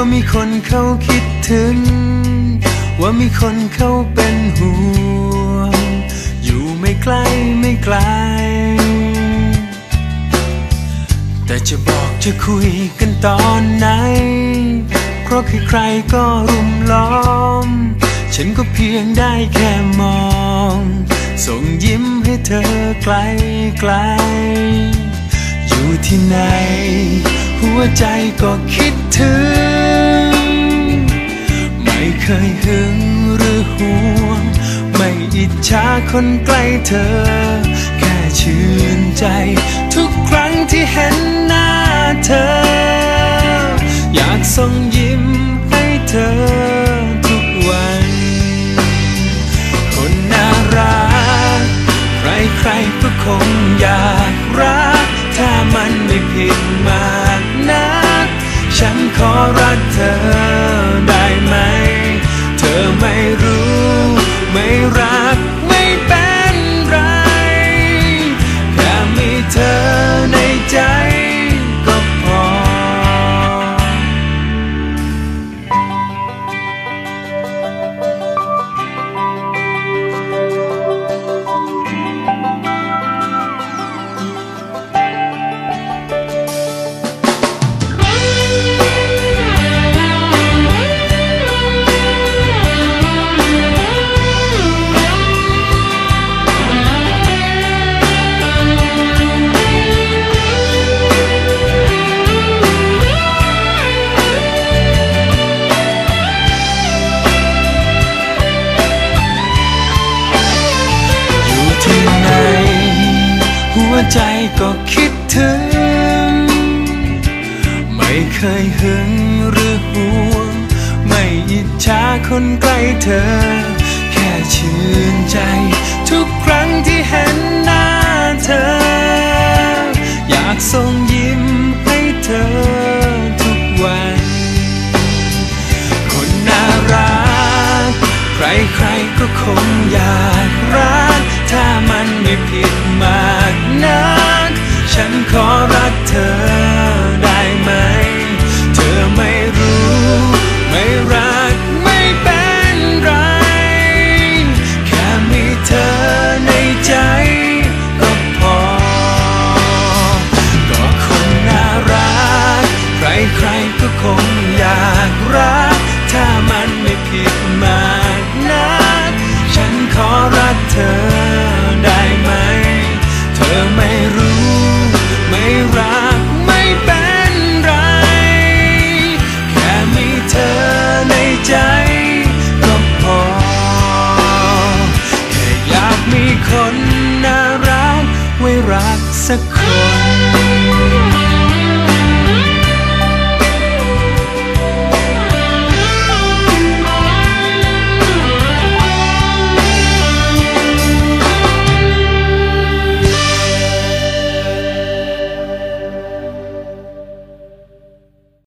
ามีคนเขาคิดถึง ว่ามีคนเขาเป็นห่วง อยู่ไม่ไกล้ไม่ไกล แต่จะบอกจะคุยกันตอนไหน เพราะใครๆก็รุมล้อม ฉันก็เพียงได้แค่มอง ส่งยิ้มให้เธอไกลไกล อยู่ที่ไหน หัวใจก็คิดถึง ไม่เคยหึงหรือห่วง ไม่อิจฉาคนใกล้เธอ แค่ชื่นใจ ทุกครั้งที่เห็นหน้าเธอ อยากส่งยิ้มให้เธอทุกวันคนน่ารักใครๆก็คงอยากรัก มันไม่ผิดมากนักฉันขอรักเธอ ใจก็คิดถึง ไม่เคยหึงหรือห่วง ไม่อิจฉาคนใกล้เธอ แค่ชื่นใจ ทุกครั้งที่เห็นหน้าเธอ อยากส่งยิ้มให้เธอทุกวัน คนน่ารัก ใครๆก็คงอยาก สักคน